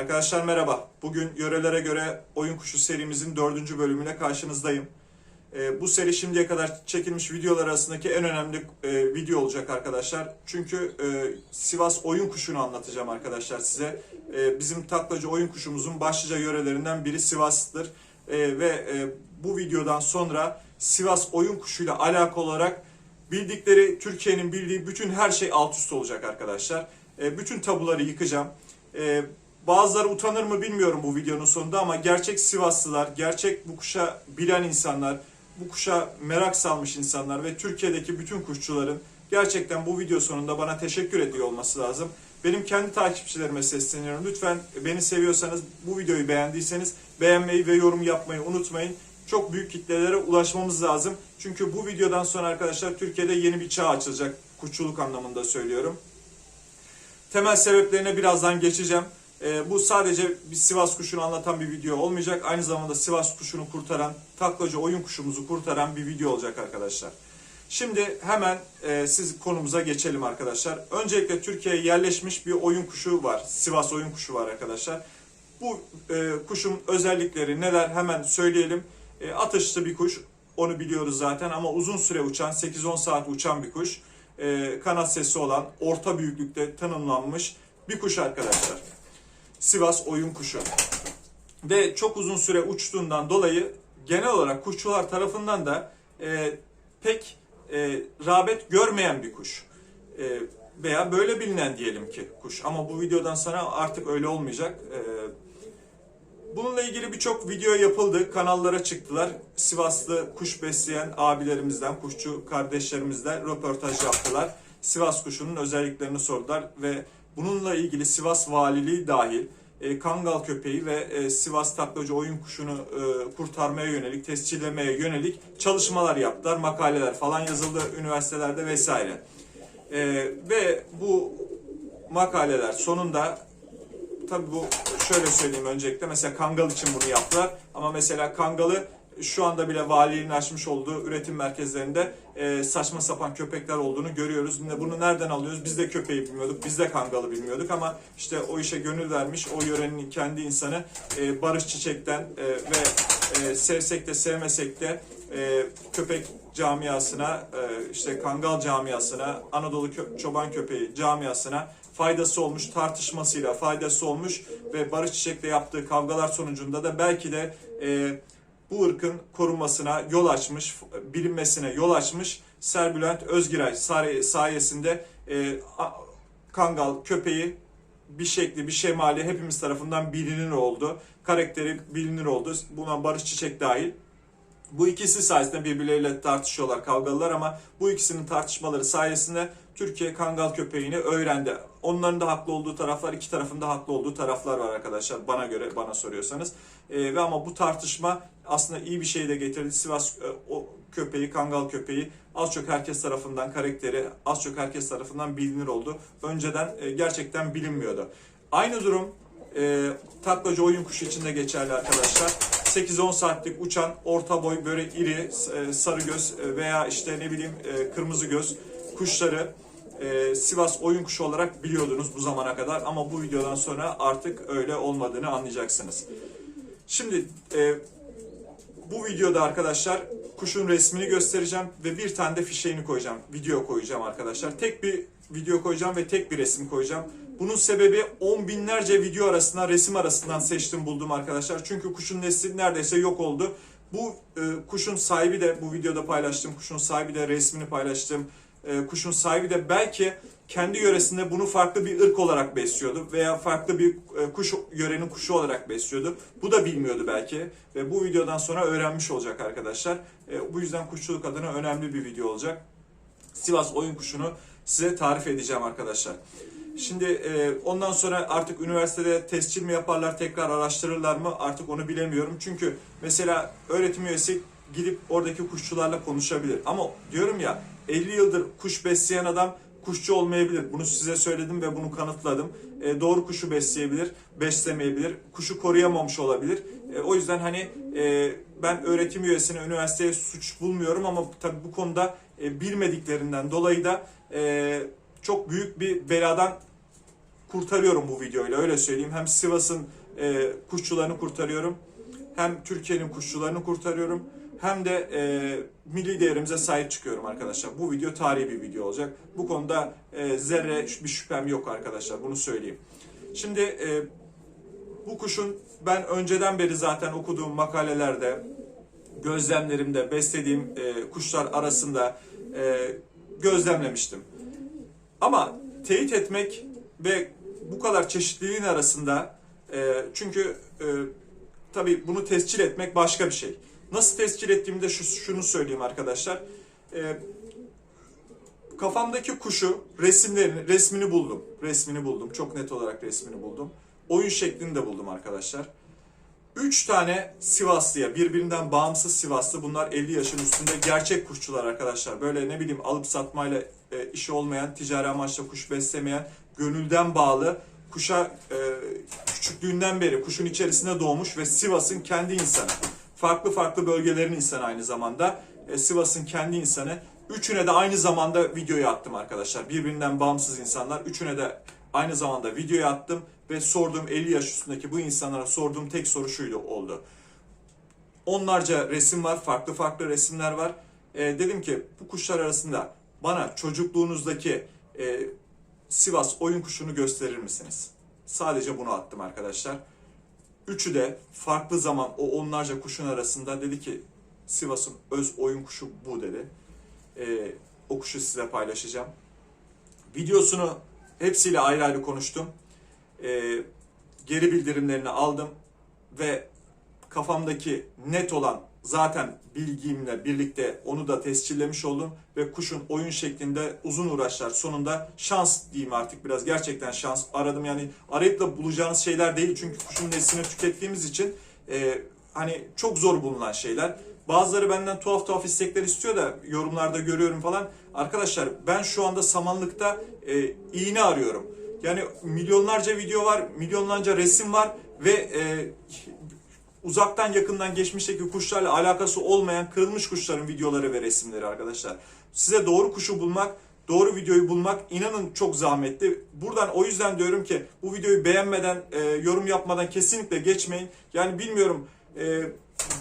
Arkadaşlar merhaba. Bugün yörelere göre oyun kuşu serimizin dördüncü bölümüne karşınızdayım. Ee, bu seri şimdiye kadar çekilmiş videolar arasındaki en önemli e, video olacak arkadaşlar. Çünkü e, Sivas oyun kuşunu anlatacağım arkadaşlar size. E, bizim taklacı oyun kuşumuzun başlıca yörelerinden biri Sivas'tır. E, ve e, bu videodan sonra Sivas oyun kuşuyla alakalı olarak bildikleri, Türkiye'nin bildiği bütün her şey alt üst olacak arkadaşlar. E, bütün tabuları yıkacağım. E, bazıları utanır mı bilmiyorum bu videonun sonunda ama gerçek Sivaslılar, gerçek bu kuşa bilen insanlar, bu kuşa merak salmış insanlar ve Türkiye'deki bütün kuşçuların gerçekten bu video sonunda bana teşekkür ediyor olması lazım. Benim kendi takipçilerime sesleniyorum. Lütfen beni seviyorsanız, bu videoyu beğendiyseniz beğenmeyi ve yorum yapmayı unutmayın. Çok büyük kitlelere ulaşmamız lazım. Çünkü bu videodan sonra arkadaşlar Türkiye'de yeni bir çağ açılacak. Kuşçuluk anlamında söylüyorum. Temel sebeplerine birazdan geçeceğim. Ee, bu sadece bir Sivas kuşunu anlatan bir video olmayacak. Aynı zamanda Sivas kuşunu kurtaran, taklacı oyun kuşumuzu kurtaran bir video olacak arkadaşlar. Şimdi hemen e, siz konumuza geçelim arkadaşlar. Öncelikle Türkiye'ye yerleşmiş bir oyun kuşu var. Sivas oyun kuşu var arkadaşlar. Bu e, kuşun özellikleri neler hemen söyleyelim. E, atışlı bir kuş. Onu biliyoruz zaten ama uzun süre uçan, 8-10 saat uçan bir kuş. E, kanat sesi olan, orta büyüklükte tanımlanmış bir kuş arkadaşlar. Sivas oyun kuşu. Ve çok uzun süre uçtuğundan dolayı genel olarak kuşçular tarafından da e, pek e, rağbet görmeyen bir kuş. E, veya böyle bilinen diyelim ki kuş. Ama bu videodan sonra artık öyle olmayacak. E, bununla ilgili birçok video yapıldı. Kanallara çıktılar. Sivaslı kuş besleyen abilerimizden, kuşçu kardeşlerimizden röportaj yaptılar. Sivas kuşunun özelliklerini sordular ve bununla ilgili Sivas Valiliği dahil e, Kangal köpeği ve e, Sivas taklacı oyun kuşunu e, kurtarmaya yönelik, tescillemeye yönelik çalışmalar yaptılar. Makaleler falan yazıldı üniversitelerde vesaire. E, ve bu makaleler sonunda tabii bu şöyle söyleyeyim öncelikle mesela Kangal için bunu yaptılar ama mesela Kangal'ı şu anda bile valiliğin açmış olduğu üretim merkezlerinde e, saçma sapan köpekler olduğunu görüyoruz. Bunu nereden alıyoruz? Biz de köpeği bilmiyorduk, biz de kangalı bilmiyorduk ama işte o işe gönül vermiş o yörenin kendi insanı e, Barış Çiçek'ten e, ve e, sevsek de sevmesek de e, köpek camiasına, e, işte kangal camiasına, Anadolu kö- çoban köpeği camiasına faydası olmuş, tartışmasıyla faydası olmuş ve Barış Çiçek'le yaptığı kavgalar sonucunda da belki de e, bu ırkın korunmasına yol açmış, bilinmesine yol açmış Serbülent Özgiray say- sayesinde e, Kangal köpeği bir şekli, bir şemali hepimiz tarafından bilinir oldu. Karakteri bilinir oldu. Buna Barış Çiçek dahil. Bu ikisi sayesinde birbirleriyle tartışıyorlar, kavgalılar ama bu ikisinin tartışmaları sayesinde Türkiye Kangal köpeğini öğrendi. Onların da haklı olduğu taraflar, iki tarafın da haklı olduğu taraflar var arkadaşlar. Bana göre, bana soruyorsanız. Ee, ve ama bu tartışma aslında iyi bir şey de getirdi. Sivas e, o köpeği, Kangal köpeği az çok herkes tarafından karakteri, az çok herkes tarafından bilinir oldu. Önceden e, gerçekten bilinmiyordu. Aynı durum e, taklacı oyun kuşu için de geçerli arkadaşlar. 8-10 saatlik uçan orta boy böyle iri e, sarı göz e, veya işte ne bileyim e, kırmızı göz kuşları e, Sivas oyun kuşu olarak biliyordunuz bu zamana kadar ama bu videodan sonra artık öyle olmadığını anlayacaksınız. Şimdi e, bu videoda arkadaşlar kuşun resmini göstereceğim ve bir tane de fişeğini koyacağım. Video koyacağım arkadaşlar. Tek bir video koyacağım ve tek bir resim koyacağım. Bunun sebebi on binlerce video arasından, resim arasından seçtim buldum arkadaşlar. Çünkü kuşun nesli neredeyse yok oldu. Bu e, kuşun sahibi de bu videoda paylaştığım kuşun sahibi de resmini paylaştığım e, kuşun sahibi de belki kendi yöresinde bunu farklı bir ırk olarak besliyordu veya farklı bir e, kuş yörenin kuşu olarak besliyordu. Bu da bilmiyordu belki ve bu videodan sonra öğrenmiş olacak arkadaşlar. E, bu yüzden kuşçuluk adına önemli bir video olacak. Sivas oyun kuşunu size tarif edeceğim arkadaşlar. Şimdi ondan sonra artık üniversitede tescil mi yaparlar, tekrar araştırırlar mı artık onu bilemiyorum. Çünkü mesela öğretim üyesi gidip oradaki kuşçularla konuşabilir. Ama diyorum ya 50 yıldır kuş besleyen adam kuşçu olmayabilir. Bunu size söyledim ve bunu kanıtladım. E, doğru kuşu besleyebilir, beslemeyebilir. Kuşu koruyamamış olabilir. E, o yüzden hani e, ben öğretim üyesine üniversiteye suç bulmuyorum ama tabii bu konuda e, bilmediklerinden dolayı da e, çok büyük bir beladan kurtarıyorum bu videoyla öyle söyleyeyim. Hem Sivas'ın e, kuşçularını kurtarıyorum. Hem Türkiye'nin kuşçularını kurtarıyorum. Hem de e, milli değerimize sahip çıkıyorum arkadaşlar. Bu video tarihi bir video olacak. Bu konuda e, zerre bir şüphem yok arkadaşlar. Bunu söyleyeyim. Şimdi e, bu kuşun ben önceden beri zaten okuduğum makalelerde, gözlemlerimde, beslediğim e, kuşlar arasında e, gözlemlemiştim. Ama teyit etmek ve bu kadar çeşitliliğin arasında e, çünkü e, tabii bunu tescil etmek başka bir şey. Nasıl tescil ettiğimde şu, şunu söyleyeyim arkadaşlar. E, kafamdaki kuşu resimlerini resmini buldum. Resmini buldum. Çok net olarak resmini buldum. Oyun şeklini de buldum arkadaşlar. Üç tane Sivaslıya, birbirinden bağımsız Sivaslı. Bunlar 50 yaşın üstünde gerçek kuşçular arkadaşlar. Böyle ne bileyim alıp satmayla e, işi olmayan, ticari amaçla kuş beslemeyen, gönülden bağlı, kuşa e, küçüklüğünden beri kuşun içerisinde doğmuş ve Sivas'ın kendi insanı. Farklı farklı bölgelerin insanı aynı zamanda. E, Sivas'ın kendi insanı. Üçüne de aynı zamanda videoyu attım arkadaşlar. Birbirinden bağımsız insanlar. Üçüne de aynı zamanda videoyu attım ve sorduğum 50 yaş üstündeki bu insanlara sorduğum tek soru şuydu oldu. Onlarca resim var, farklı farklı resimler var. E, dedim ki bu kuşlar arasında bana çocukluğunuzdaki e, Sivas oyun kuşunu gösterir misiniz? Sadece bunu attım arkadaşlar. Üçü de farklı zaman o onlarca kuşun arasında dedi ki Sivas'ın öz oyun kuşu bu dedi. E, o kuşu size paylaşacağım. Videosunu hepsiyle ayrı ayrı konuştum. E, geri bildirimlerini aldım ve kafamdaki net olan zaten bilgimle birlikte onu da tescillemiş oldum ve kuşun oyun şeklinde uzun uğraşlar sonunda şans diyeyim artık biraz gerçekten şans aradım yani arayıp da bulacağınız şeyler değil çünkü kuşun neslini tükettiğimiz için e, hani çok zor bulunan şeyler. Bazıları benden tuhaf tuhaf istekler istiyor da yorumlarda görüyorum falan. Arkadaşlar ben şu anda samanlıkta e, iğne arıyorum. Yani milyonlarca video var, milyonlarca resim var ve e, uzaktan yakından geçmişteki kuşlarla alakası olmayan kırılmış kuşların videoları ve resimleri arkadaşlar. Size doğru kuşu bulmak, doğru videoyu bulmak inanın çok zahmetli. Buradan o yüzden diyorum ki bu videoyu beğenmeden, e, yorum yapmadan kesinlikle geçmeyin. Yani bilmiyorum e,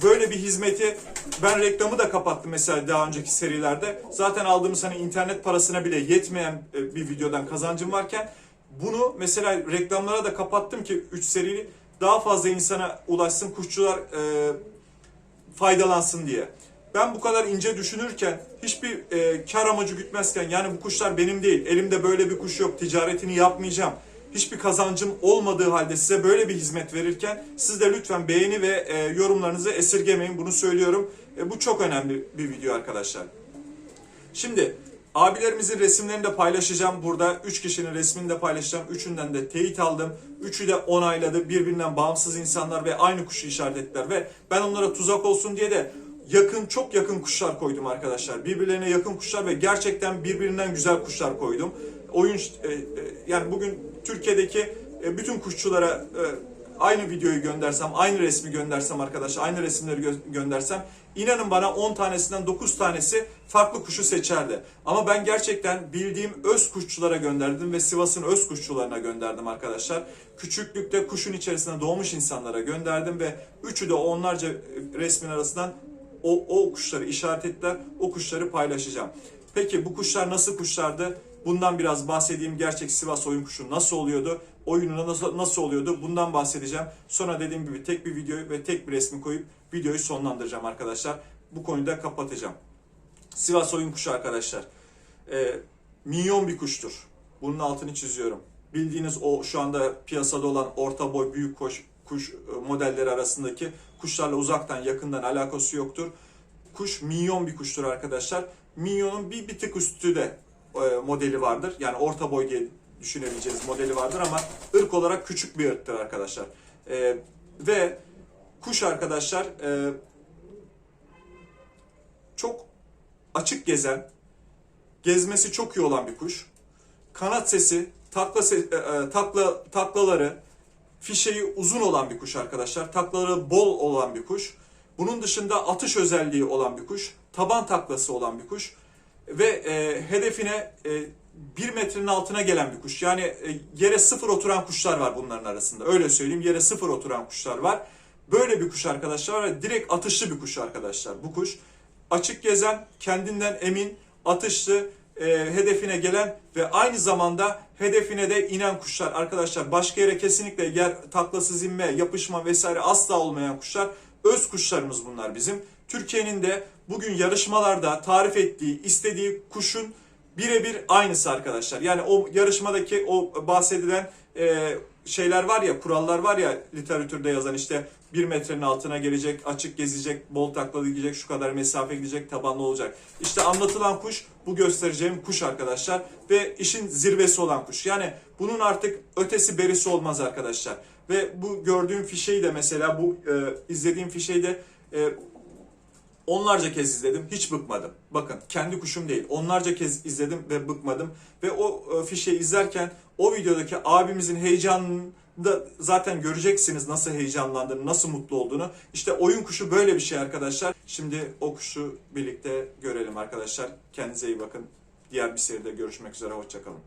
böyle bir hizmeti ben reklamı da kapattım mesela daha önceki serilerde. Zaten aldığımız hani internet parasına bile yetmeyen e, bir videodan kazancım varken bunu mesela reklamlara da kapattım ki 3 serili daha fazla insana ulaşsın, kuşçular e, faydalansın diye. Ben bu kadar ince düşünürken, hiçbir e, kar amacı gütmezken, yani bu kuşlar benim değil, elimde böyle bir kuş yok, ticaretini yapmayacağım, hiçbir kazancım olmadığı halde size böyle bir hizmet verirken, siz de lütfen beğeni ve e, yorumlarınızı esirgemeyin, bunu söylüyorum. E, bu çok önemli bir video arkadaşlar. Şimdi abilerimizin resimlerini de paylaşacağım burada. Üç kişinin resmini de paylaşacağım. Üçünden de teyit aldım. Üçü de onayladı. Birbirinden bağımsız insanlar ve aynı kuşu işaret ettiler. Ve ben onlara tuzak olsun diye de yakın, çok yakın kuşlar koydum arkadaşlar. Birbirlerine yakın kuşlar ve gerçekten birbirinden güzel kuşlar koydum. Oyun, e, e, yani bugün Türkiye'deki e, bütün kuşçulara aynı videoyu göndersem, aynı resmi göndersem arkadaşlar, aynı resimleri gö- göndersem inanın bana 10 tanesinden 9 tanesi farklı kuşu seçerdi. Ama ben gerçekten bildiğim öz kuşçulara gönderdim ve Sivas'ın öz kuşçularına gönderdim arkadaşlar. Küçüklükte kuşun içerisinde doğmuş insanlara gönderdim ve üçü de onlarca resmin arasından o, o kuşları işaret ettiler. O kuşları paylaşacağım. Peki bu kuşlar nasıl kuşlardı? Bundan biraz bahsedeyim. Gerçek Sivas oyun kuşu nasıl oluyordu? Oyunu nasıl, nasıl oluyordu? Bundan bahsedeceğim. Sonra dediğim gibi tek bir videoyu ve tek bir resmi koyup videoyu sonlandıracağım arkadaşlar. Bu konuyu da kapatacağım. Sivas oyun kuşu arkadaşlar. Ee, minyon bir kuştur. Bunun altını çiziyorum. Bildiğiniz o şu anda piyasada olan orta boy büyük kuş, kuş e, modelleri arasındaki kuşlarla uzaktan yakından alakası yoktur. Kuş minyon bir kuştur arkadaşlar. Minyonun bir, bir tık üstü de e, modeli vardır. Yani orta boy diye düşünebileceğiniz modeli vardır ama ırk olarak küçük bir ırktır arkadaşlar. E, ve kuş arkadaşlar e, çok açık gezen, gezmesi çok iyi olan bir kuş. Kanat sesi, takla se- e, e, takla taklaları, fişeği uzun olan bir kuş arkadaşlar. Taklaları bol olan bir kuş. Bunun dışında atış özelliği olan bir kuş. Taban taklası olan bir kuş. Ve e, hedefine e, bir metrenin altına gelen bir kuş. Yani e, yere sıfır oturan kuşlar var bunların arasında. Öyle söyleyeyim yere sıfır oturan kuşlar var. Böyle bir kuş arkadaşlar. Direkt atışlı bir kuş arkadaşlar bu kuş. Açık gezen, kendinden emin, atışlı, e, hedefine gelen ve aynı zamanda hedefine de inen kuşlar arkadaşlar. Başka yere kesinlikle yer taklasız inme, yapışma vesaire asla olmayan kuşlar. Öz kuşlarımız bunlar bizim. Türkiye'nin de bugün yarışmalarda tarif ettiği, istediği kuşun birebir aynısı arkadaşlar. Yani o yarışmadaki o bahsedilen e, şeyler var ya, kurallar var ya literatürde yazan işte bir metrenin altına gelecek, açık gezecek, bol taklalı gidecek, şu kadar mesafe gidecek, tabanlı olacak. İşte anlatılan kuş bu göstereceğim kuş arkadaşlar ve işin zirvesi olan kuş. Yani bunun artık ötesi berisi olmaz arkadaşlar. Ve bu gördüğüm fişeyi de mesela bu e, izlediğim fişeyi de e, Onlarca kez izledim, hiç bıkmadım. Bakın kendi kuşum değil, onlarca kez izledim ve bıkmadım. Ve o e, fişeyi izlerken o videodaki abimizin heyecanını da zaten göreceksiniz nasıl heyecanlandığını, nasıl mutlu olduğunu. İşte oyun kuşu böyle bir şey arkadaşlar. Şimdi o kuşu birlikte görelim arkadaşlar. Kendinize iyi bakın. Diğer bir seride görüşmek üzere, hoşçakalın.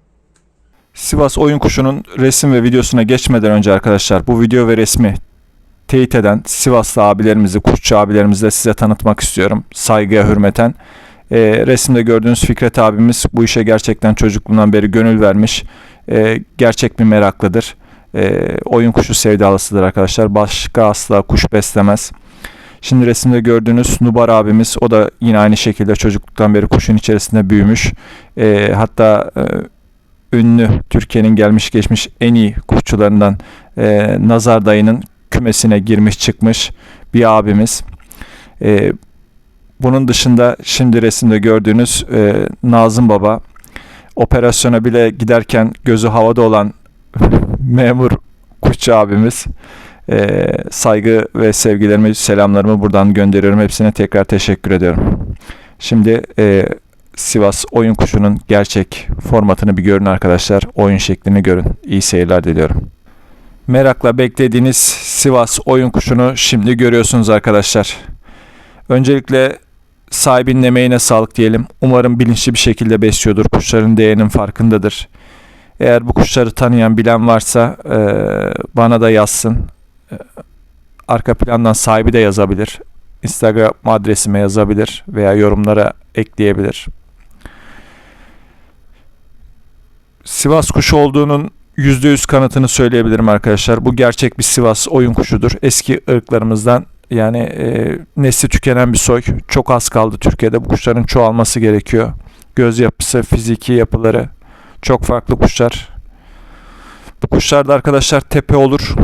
Sivas oyun kuşunun resim ve videosuna geçmeden önce arkadaşlar bu video ve resmi teyit eden Sivaslı abilerimizi, kuşçu abilerimizi de size tanıtmak istiyorum. Saygıya hürmeten. Ee, resimde gördüğünüz Fikret abimiz bu işe gerçekten çocukluğundan beri gönül vermiş. Ee, gerçek bir meraklıdır. Ee, oyun kuşu sevdalısıdır arkadaşlar. Başka asla kuş beslemez. Şimdi resimde gördüğünüz Nubar abimiz o da yine aynı şekilde çocukluktan beri kuşun içerisinde büyümüş. Ee, hatta e, ünlü Türkiye'nin gelmiş geçmiş en iyi kuşçularından e, Nazar dayının kümesine girmiş çıkmış bir abimiz. E, bunun dışında şimdi resimde gördüğünüz e, Nazım Baba operasyona bile giderken gözü havada olan memur kuşçu abimiz. E, saygı ve sevgilerimi, selamlarımı buradan gönderiyorum. Hepsine tekrar teşekkür ediyorum. Şimdi e, Sivas oyun kuşunun gerçek formatını bir görün arkadaşlar. Oyun şeklini görün. İyi seyirler diliyorum. Merakla beklediğiniz Sivas oyun kuşunu şimdi görüyorsunuz arkadaşlar. Öncelikle sahibinin emeğine sağlık diyelim. Umarım bilinçli bir şekilde besliyordur. Kuşların değerinin farkındadır. Eğer bu kuşları tanıyan bilen varsa e, bana da yazsın. E, arka plandan sahibi de yazabilir. Instagram adresime yazabilir veya yorumlara ekleyebilir. Sivas kuşu olduğunun %100 kanıtını söyleyebilirim arkadaşlar. Bu gerçek bir Sivas oyun kuşudur. Eski ırklarımızdan yani e, nesli tükenen bir soy. Çok az kaldı Türkiye'de. Bu kuşların çoğalması gerekiyor. Göz yapısı, fiziki yapıları çok farklı kuşlar. Bu kuşlarda arkadaşlar tepe olur.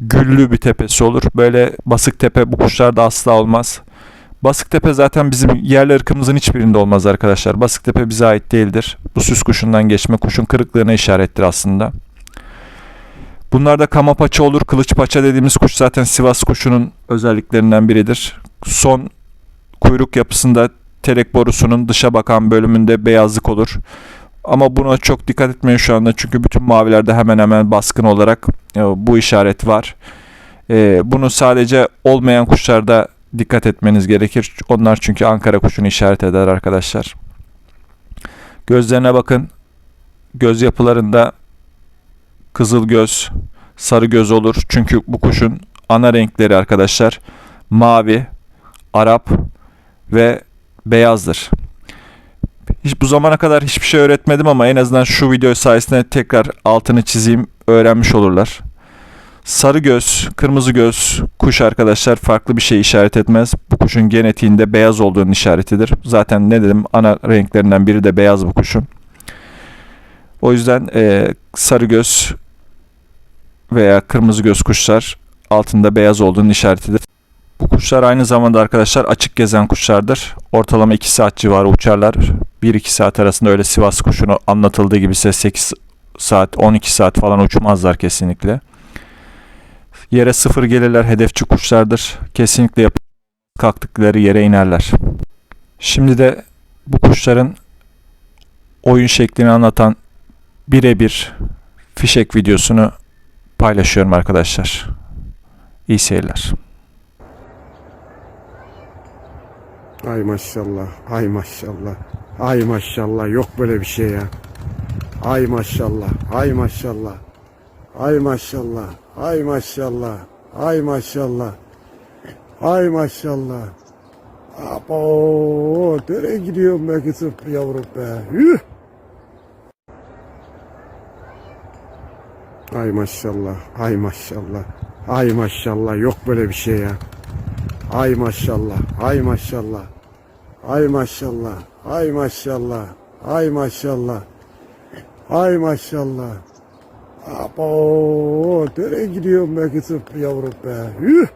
Güllü bir tepesi olur. Böyle basık tepe bu kuşlarda asla olmaz. Basıktepe zaten bizim yerli ırkımızın hiçbirinde olmaz arkadaşlar. Basıktepe bize ait değildir. Bu süs kuşundan geçme kuşun kırıklığına işarettir aslında. Bunlarda kama paça olur. Kılıç paça dediğimiz kuş zaten Sivas kuşunun özelliklerinden biridir. Son kuyruk yapısında telek borusunun dışa bakan bölümünde beyazlık olur. Ama buna çok dikkat etmeyin şu anda çünkü bütün mavilerde hemen hemen baskın olarak e, bu işaret var. E, bunu sadece olmayan kuşlarda dikkat etmeniz gerekir. Onlar çünkü Ankara kuşunu işaret eder arkadaşlar. Gözlerine bakın. Göz yapılarında kızıl göz, sarı göz olur. Çünkü bu kuşun ana renkleri arkadaşlar mavi, Arap ve beyazdır. Hiç bu zamana kadar hiçbir şey öğretmedim ama en azından şu video sayesinde tekrar altını çizeyim, öğrenmiş olurlar. Sarı göz, kırmızı göz kuş arkadaşlar farklı bir şey işaret etmez. Bu kuşun genetiğinde beyaz olduğunun işaretidir. Zaten ne dedim ana renklerinden biri de beyaz bu kuşun. O yüzden e, sarı göz veya kırmızı göz kuşlar altında beyaz olduğunun işaretidir. Bu kuşlar aynı zamanda arkadaşlar açık gezen kuşlardır. Ortalama 2 saat civarı uçarlar. 1-2 saat arasında öyle Sivas kuşunu anlatıldığı gibi ise 8 saat 12 saat falan uçmazlar kesinlikle. Yere sıfır gelirler hedefçi kuşlardır. Kesinlikle yap kalktıkları yere inerler. Şimdi de bu kuşların oyun şeklini anlatan birebir fişek videosunu paylaşıyorum arkadaşlar. İyi seyirler. Ay maşallah, ay maşallah, ay maşallah yok böyle bir şey ya. Ay maşallah, ay maşallah, ay maşallah, ay maşallah, ay maşallah, ay maşallah. Abo, nereye gidiyorum be kızım yavrum be? Yuh! Ay maşallah, ay maşallah, ay maşallah yok böyle bir şey ya. Ay maşallah, ay maşallah, ay maşallah, ay maşallah, ay maşallah, ay maşallah. Abo, nereye gidiyorum be kızım yavrum be? Yuh!